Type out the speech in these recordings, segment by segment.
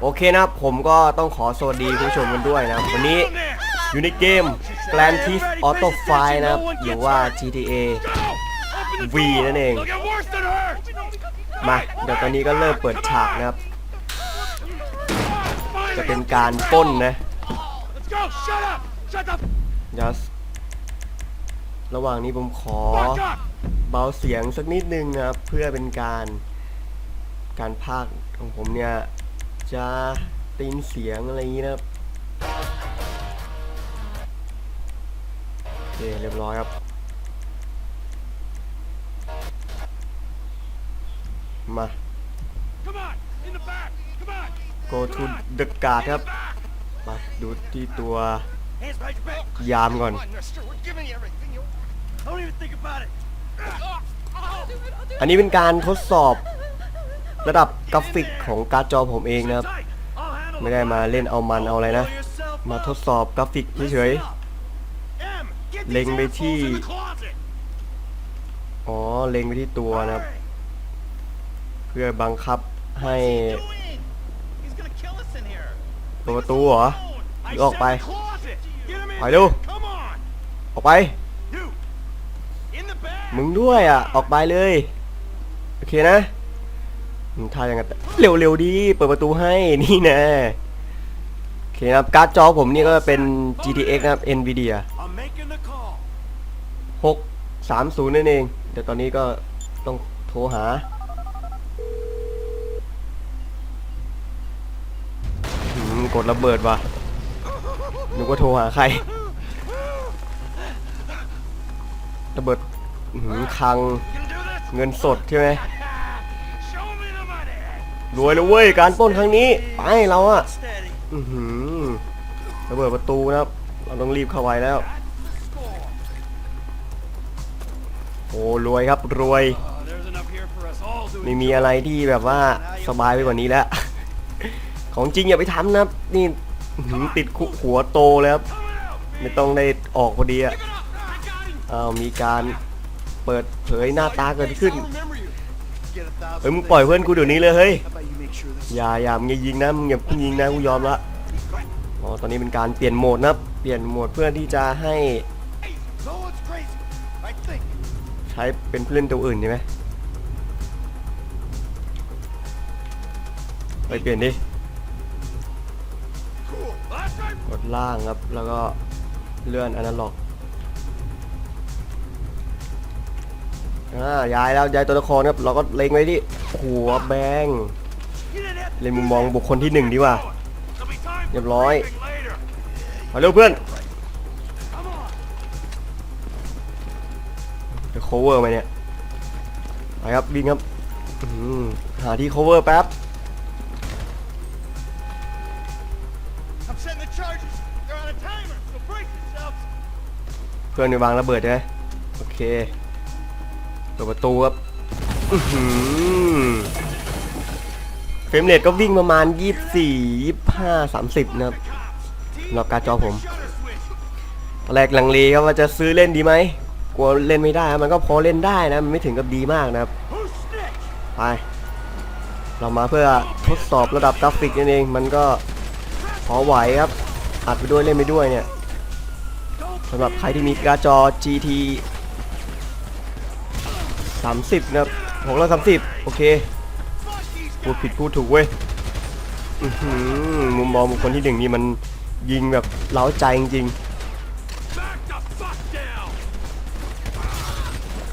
โอเคนะครับผมก็ต้องขอสวัสดีผู้ชมกันด้วยนะครับวันนี้อยู่ในเกม Grand Theft Auto 5 นะครับ หรือว่า GTA V นั่นเอง มา เดี๋ยวตอนนี้ก็เริ่มเปิดฉากนะครับ จะเป็นการป้นนะ just ระหว่างนี้ผมขอเบาเสียงสักนิดนึงนะครับ เพื่อเป็นการการพากของผมเนี่ย จะตีนเสียงอะไรอย่างนี้นะครับโอเคเรียบร้อยครับ มา go to the guard ครับ มาดูที่ตัวยามก่อน อันนี้เป็นการทดสอบ ระดับกราฟิกของการ์ดจอผมเองนะครับ ไม่ได้มาเล่นเอามันเอาอะไรนะ มาทดสอบกราฟิกเฉยเล็งไปที่ อ๋อ เล็งไปที่ตัวนะครับ เพื่อบังคับให้เปิดประตูเหรออออกไป ไปเร็วออกไป มึงด้วยอะ ออกไปเลย โอเคนะ ทายยังไงเร็วๆดีเปิดประตูให้นี่แนะโอเคครับการ์ดจอผมนี่ก็เป็น GTX นะครับ NVIDIA 630 นั่นเอง เดี๋ยวตอนนี้ก็ต้องโทรหาหืกดระเบิดว่ะนึกว่าโทรหาใคร ระเบิดหืมคังเงินสดใช่ไหม รวยแล้วเว้ยการปล้นครั้งนี้ ไปเราอะอือหือระเบิดประตูนะครับ เราต้องรีบเข้าไว้แล้ว โอ้รวยครับรวย ไม่มีอะไรที่แบบว่าสบายไปกว่านี้แล้ว ของจริงอย่าไปทำนะครับนี่ติดคุกหัวโตเลยครับไม่ต้องได้ออกพอดีอะอ้ามีการเปิดเผยหน้าตาเกิดขึ้นเฮ้ยมึงปล่อยเพื่อนกูเดี๋ยวนี้เลยเฮ้ย อย่าอย่ามึงอย่ายิงนะมึงอย่าเพิ่งยิงนะกูยอมละอ๋อตอนนี้เป็นการเปลี่ยนโหมดนะเปลี่ยนโหมดเพื่อที่จะให้ใช้เป็นผู้เล่นตัวอื่นใช่ไหมไปเปลี่ยนดิกดล่างครับแล้วก็เลื่อนอนาล็อกอ่าย้ายแล้วย้ายตัวละครครับเราก็เล็งไว้ที่หัวแบง เล่นมุมมองบุคคลที่หนึ่งดีกว่าเรียบร้อยมาเร็วเพื่อนจะ cover ไหมเนี่ยไปครับวิ่งครับหาที่ cover แป๊บเพื่อนไปวางระเบิดใช่ไหมโอเคเปิดประตูครับ เฟรมเรทก็วิ่งประมาณ 24 25 30 นะครับสำหรับการ์จอผมตอนแรกลังเลครับว่าจะซื้อเล่นดีไหมกลัวเล่นไม่ได้ มันก็พอเล่นได้นะ มันไม่ถึงกับดีมากนะครับ ไป เรามาเพื่อทดสอบระดับกราฟิกนั่นเอง มันก็พอไหวครับ อัดไปด้วยเล่นไปด้วยเนี่ยสำหรับใครที่มีการ์ดจอ GT 30 นะครับของเรา30 โอเค พูดผิดพูดถูกเว้ยมุมมองบุคคลที่หนึ่งนี่มันยิงแบบเล้าใจจริงๆ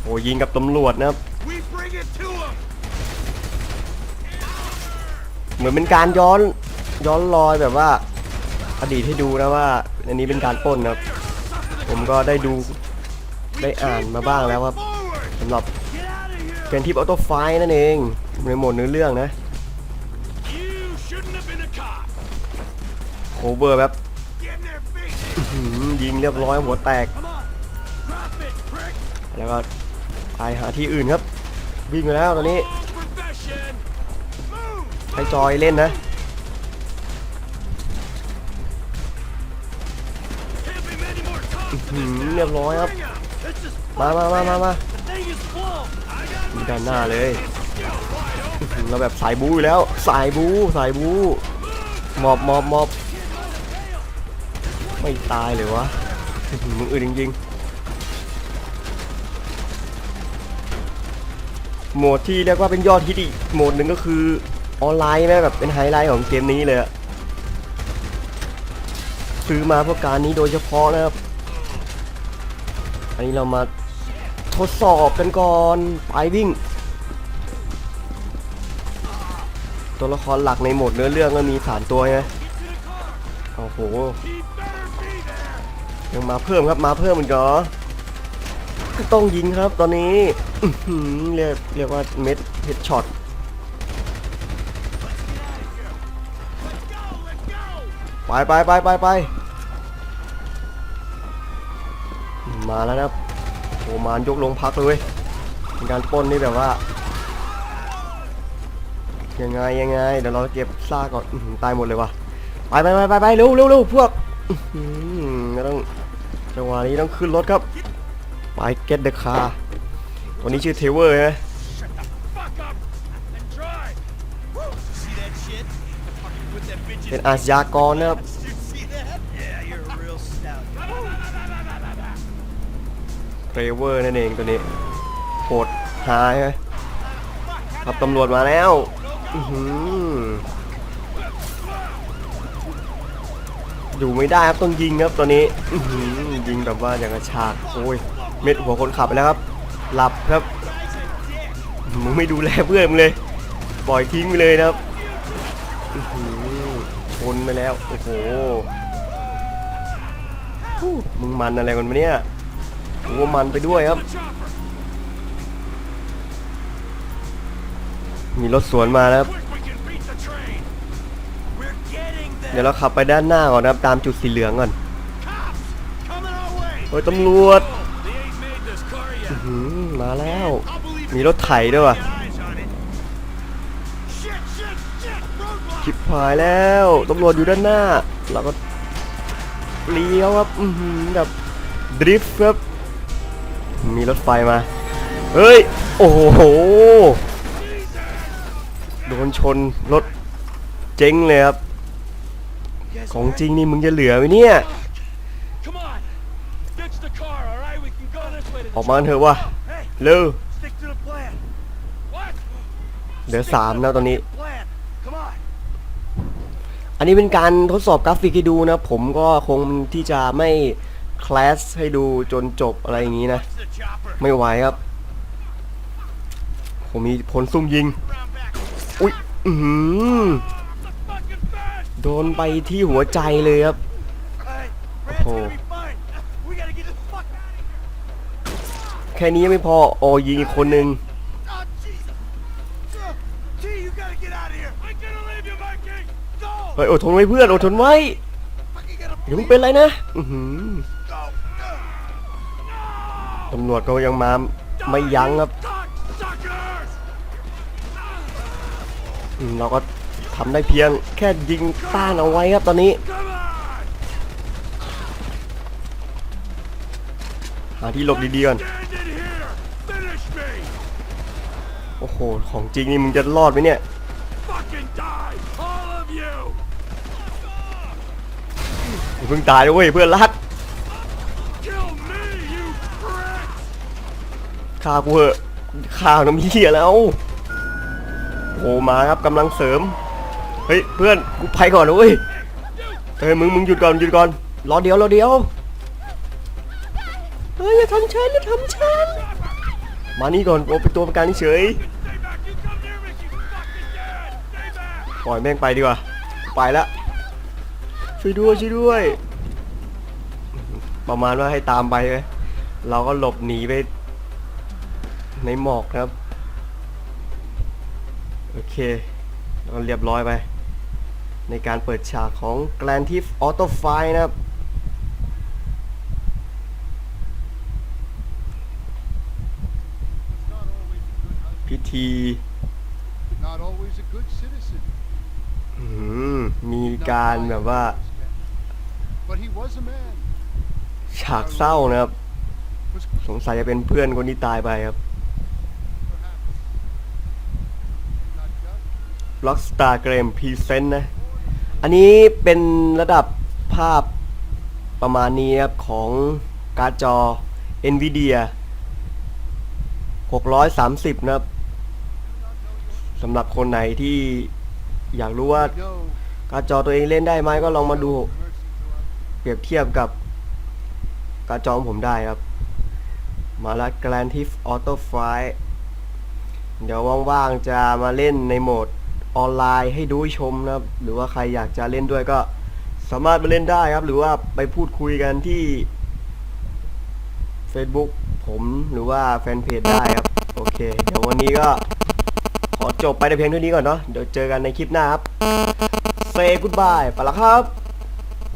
โอ้ยิงกับตำรวจนะครับเหมือนเป็นการย้อนย้อนรอยแบบว่าอดีตให้ดูนะว่าอันนี้เป็นการป้นนะครับ ผมก็ได้ดูได้อ่านมาบ้างแล้วครับสำหรับเกมทิปออโต้ไฟนั่นเอง ในโหมดเนื้อเรื่องนะโคเวอร์แบบยิงเรียบร้อยหัวแตก แล้วก็ไปหาที่อื่นครับ วิ่งไปแล้วตอนนี้ให้จอยเล่นนะเรียบร้อยครับ มามามามามาด้านหน้าเลย เราแบบสายบูอยู่แล้ว สายบูสายบูหมอบหมอบหมอบไม่ตายเลยวะมึงอื่นจริงๆโหมดที่เรียกว่าเป็นยอดฮิตอีกโหมดหนึ่งก็คือออนไลน์แม่แบบเป็นไฮไลท์ของเกมนี้เลยซื้อมาเพื่อการนี้โดยเฉพาะนะครับ อันนี้เรามาทดสอบกันก่อนไปวิ่ง ตัวละครหลักในโหมดเนื้อเรื่องก็มีสามตัวไหมโอ้โหยังมาเพิ่มครับมาเพิ่มอีกเหรอก็ต้องยิงครับตอนนี้เรียกเรียกว่าเม็ดเฮดช็อตไปไปไปไปไปมาแล้วนะครับโอมานยกลงพักเลยเป็นการป้นนี่แบบว่า ยังไงยังไงเดี๋ยวเราเก็บซากก่อนอื้อหือตายหมดเลยว่ะไปไปไปไปไปเร็วเร็วเร็วพวกอื้อหือต้องจังหวะนี้ต้องขึ้นรถครับไป get the car ตัวนี้ชื่อเทเวอร์ใช่ไหม Shut the fuck up and drive. See that shit? Fucking put that bitch เป็น in. อาชญากรนะครับ You see that? Yeah, you're a real stout. เทเวอร์นั่นเองตัวนี้โหดหายไหมครับตำรวจมาแล้ว อยู่ไม่ได้ครับต้องยิงครับตัวนี้ยิงแบบว่าอย่างกระชากโอ้ยเม็ดหัวคนขับไปแล้วครับ หลับครับมึงไม่ดูแลเพื่อนมึงเลย ปล่อยทิ้งไปเลยนะครับอื้อหือชนไปแล้วโอ้โหมึงมันอะไรกันมาเนี่ยกูว่ามันไปด้วยครับ มีรถสวนมาแล้วเดี๋ยวเราขับไปด้านหน้าก่อนนะครับตามจุดสีเหลืองก่อน Cops coming our way. เฮ้ยตำรวจมาแล้ว มีรถไถด้วยว่ะชิบหายแล้วตำรวจอยู่ด้านหน้า เราก็เลี้ยวครับอือหือแบบดริฟต์ครับ มีรถไฟมา เฮ้ย โอ้โห นชนรถเจ๊งเลยครับ You guys ของ alright? จริงนี่มึงจะเหลือไหมเนี่ย Come on. Ditch the car, all right? We can go this way to อ the อกมากันเถอะว่ะ Hey, เร็ว stick to the plan. What? เหลือ Stick สาม to นะตอนนี้ the plan. Come on. อันนี้เป็นการทดสอบกราฟิกให้ดูนะ ผมก็คงที่จะไม่คลาสให้ดูจนจบอะไรอย่างนี้นะ Watch the chopper. ไม่ไหวครับ ผมมีผลซุ่มยิง Round back. อุ้ยอืมโดนไปที่หัวใจเลยครับ โอ้โห แค่นี้ยังไม่พอโอยิงอีกคนนึง เฮ้ยอดทนไว้เพื่อนอดทนไว้อย่ามึงเป็นไรนะตำรวจก็ยังมาไม่ยั้งครับ เราก็ทำได้เพียงแค่ยิงต้านเอาไว้ครับตอนนี้ หาที่หลบดีๆก่อนโอ้โห ของจริงนี่มึงจะรอดไหมเนี่ยเพิ่งตายเว้ยเพื่อนรักฆ่ากูเหอะฆ่าน้ำเหี้ยแล้ว โอ้มาครับกำลังเสริม เฮ้ยเพื่อนกูไปก่อนนะเว้ยเฮ้ยมึงมึงหยุดก่อนหยุดก่อนรอเดียวรอเดียวเฮ้ยอย่าทำฉันอย่าทำฉันมานี่ก่อนโอ้เป็นตัวประกันเฉย Stay back. You come near me. You fucking dead. Stay back. ปล่อยแม่งไปดีกว่าไปละช่วยด้วยช่วยด้วย ประมาณว่าให้ตามไปเลยเราก็หลบหนีไป ในหมอกนะครับ โอเคเราเรียบร้อยไป ในการเปิดฉากของ Grand Theft Auto 5 นะครับ พิธีมีการแบบว่า ฉากเศร้านะครับ สงสัยจะเป็นเพื่อนคนที่ตายไปครับ not judged. Rockstar Game Present นะ อันนี้เป็นระดับภาพประมาณนี้ครับของการ์ดจอ NVIDIA 630 นะครับสำหรับคนไหนที่อยากรู้ว่าการ์ดจอตัวเองเล่นได้ไหมก็ลองมาดู เปรียบเทียบกับการ์ดจอของผมได้ครับ มาล้ว Grand Theft Auto f i เดี๋ยวว่างๆจะมาเล่นในโหมด ออนไลน์ให้ดูให้ชมนะครับ หรือว่าใครอยากจะเล่นด้วยก็สามารถมาเล่นได้ครับ หรือว่าไปพูดคุยกันที่ Facebook ผมหรือว่าแฟนเพจได้ครับ โอเค เดี๋ยววันนี้ก็ ขอจบไปในเพียงเท่านี้ก่อนเนาะเดี๋ยวเจอกันในคลิปหน้าครับ Say goodbye ไปละครับ